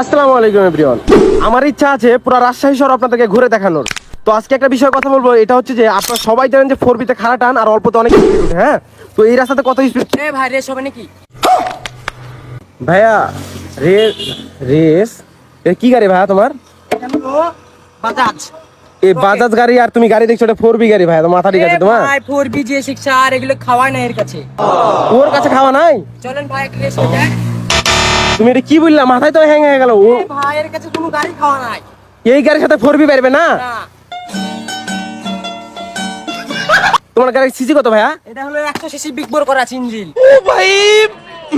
আসসালামু আলাইকুম এভরিওয়ান। আমার ইচ্ছা আছে পুরো রাজশাহী শহর আপনাদেরকে ঘুরে দেখানোর। তো আজকে একটা বিষয়ে কথা বলব এটা হচ্ছে যে আপনারা সবাই জানেন যে ফোর বিতে খাড়া টান আর অল্পতে অনেক স্পিড উঠে হ্যাঁ? তো এই রাস্তাতে কত স্পিড এ ভাই রেস হবে নাকি? ভাইয়া রেস রেস? এ কি গাড়ি ভাইয়া তোমার? বাজাজ। এই বাজাজ গাড়ি আর তুমি গাড়ি দেখছ এটা ফোর বি গাড়ি ভাইয়া মাথা ঠিক আছে তোমার? ভাই ফোর বি যে শিক্ষা আর এগুলো খাওয়ায় না এর কাছে। ওর কাছে খাওয়া নাই? চলেন ভাই রেস হয়ে যায় তুমি এটা কি বললা? মাথায় তো হ্যাং হয়ে গেল। ও ভাইয়ের কাছে কোনো গাড়ি খাওয়া নাই। এই গাড়ির সাথে ফোরবি পারবে না? তোমার গাড়ি সিসি কত ভাইয়া? এটা হলো 100 সিসি বিগ বোর করা ইঞ্জিন ও ভাই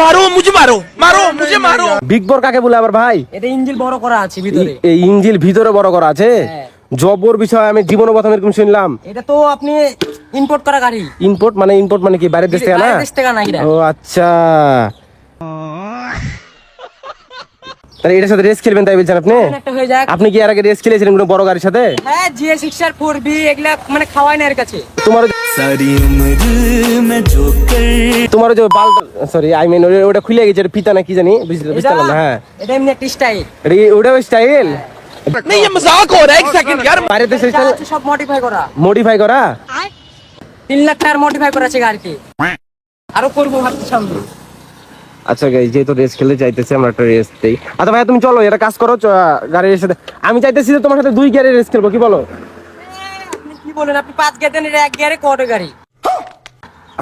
মারো মুঝে মারো মারো মুঝে মারো। বিগ বোর কাকে বলে আবার ভাই? এটা ইঞ্জিন বড় করা আছে ভিতরে। এই ইঞ্জিন ভিতরে বড় করা আছে? হ্যাঁ। জবর বিষয় আমি জীবন প্রথম এরকম শুনলাম। এটা তো আপনি ইম্পোর্ট করা গাড়ি। ইম্পোর্ট মানে ইম্পোর্ট মানে কি? বাইরের দেশ থেকে না? বাইরের দেশ থেকে না ও আচ্ছা। তাহলে এটার সাথে রেস খেলবেন তাই বলছেন আপনি একটা হয়ে যাক আপনি কি এর আগে রেস খেলেছিলেন কোনো বড় গাড়ির সাথে হ্যাঁ GA six R four B এগুলা মানে খাওয়ায় না এর কাছে তোমার सारी उम्र में जो कर তোমার যে বাল সরি আই মিন ওটা খুলে গেছে ওটা ফিতা না কি জানি বুঝতে বুঝতে এটা পারলাম না হ্যাঁ এটা এমনি একটা স্টাইল এটা কি ওটা স্টাইল नहीं ये मजाक हो रहा है एक सेकंड यार বাইরের দেশের স্টাইল সব মডিফাই করা মডিফাই করা তিন লাখ টাকার মডিফাই করা আছে গাড়িতে আরো করবো ভাবছি সামনে আচ্ছা গাইজ যেহেতু রেস খেলতে চাইতেছি আমরা একটা রেস দেই। আচ্ছা ভাইয়া তুমি চলো এটা কাজ করো গাড়ির সাথে। আমি চাইতেছি যে তোমার সাথে দুই গিয়ারের রেস খেলব কি বলো? আপনি কি বলেন আপনি পাঁচ গিয়ার দেন এক গিয়ারে কত গাড়ি?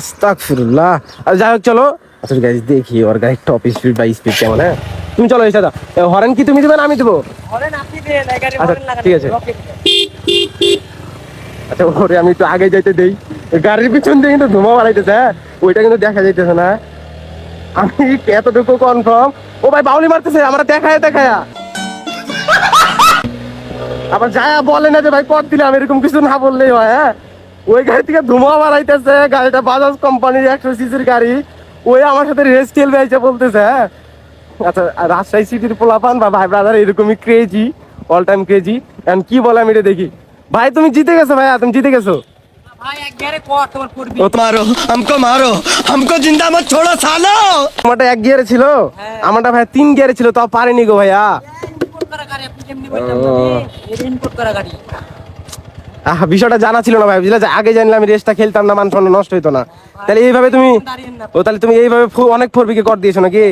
আস্তাগফিরুল্লাহ। আর যাই হোক চলো। আচ্ছা গাইজ দেখি ওর গাড়ির টপ স্পিড বা স্পিড কেমন হ্যাঁ? তুমি চলো এসে দাও হরেন কি তুমি দিবে না আমি দেবো? হরেন আপনি দেন গাড়ি আচ্ছা, ঠিক আছে। আচ্ছা ওরে আমি একটু আগে যাইতে দেই। গাড়ির পিছন দিয়ে কিন্তু ধোঁয়া বাড়াইতেছে হ্যাঁ? ওইটা কিন্তু দেখা যাইতেছে না। আমি এতটুকু কনফার্ম ও ভাই, বাউলি মারতেছে, আমরা দেখায় দেখায়। আবার যায়া বলে না যে, ভাই কর দিলাম, এরকম কিছু না বললেই হয় হ্যাঁ? ওই গাড়ি থেকে ধোঁয়া বাড়াইতেছে, গাড়িটা বাজাজ কোম্পানির একশো সিসির গাড়ি। ওই আমার সাথে রেস খেলবে এসে বলতেছে হ্যাঁ? আচ্ছা রাজশাহী সিটির পোলাপান, বা ভাই ব্রাদার এরকমই ক্রেজি অল টাইম ক্রেজি এখন কি বলে, আমি এটা দেখি। ভাই, তুমি জিতে গেছো, ভাইয়া, তুমি জিতে গেছো। মারো আমকো মারো আমকো জিন্দা মত ছোড়ো সালো। আমারটা এক গিয়ারে ছিল আমারটা ভাই তিন গিয়ারে ছিল তাও পারেনি গো ভাইয়া। বিষয়টা জানা ছিল না ভাই বুঝলে? যে আগে জানলে আমি রেসটা খেলতাম না মান সম্মান নষ্ট হইতো না। তাহলে এইভাবে তুমি ও তাহলে তুমি এইভাবে অনেক ফোর বিকে কর দিয়েছ নাকি?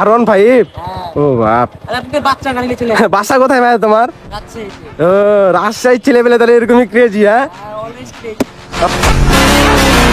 আরন ভাই হ্যাঁ। ও বাপ। বাসা কোথায় ভাই তোমার? ও ছেলে পেলে তাহলে এরকমই ক্রেজি হ্যাঁ? হ্যাঁ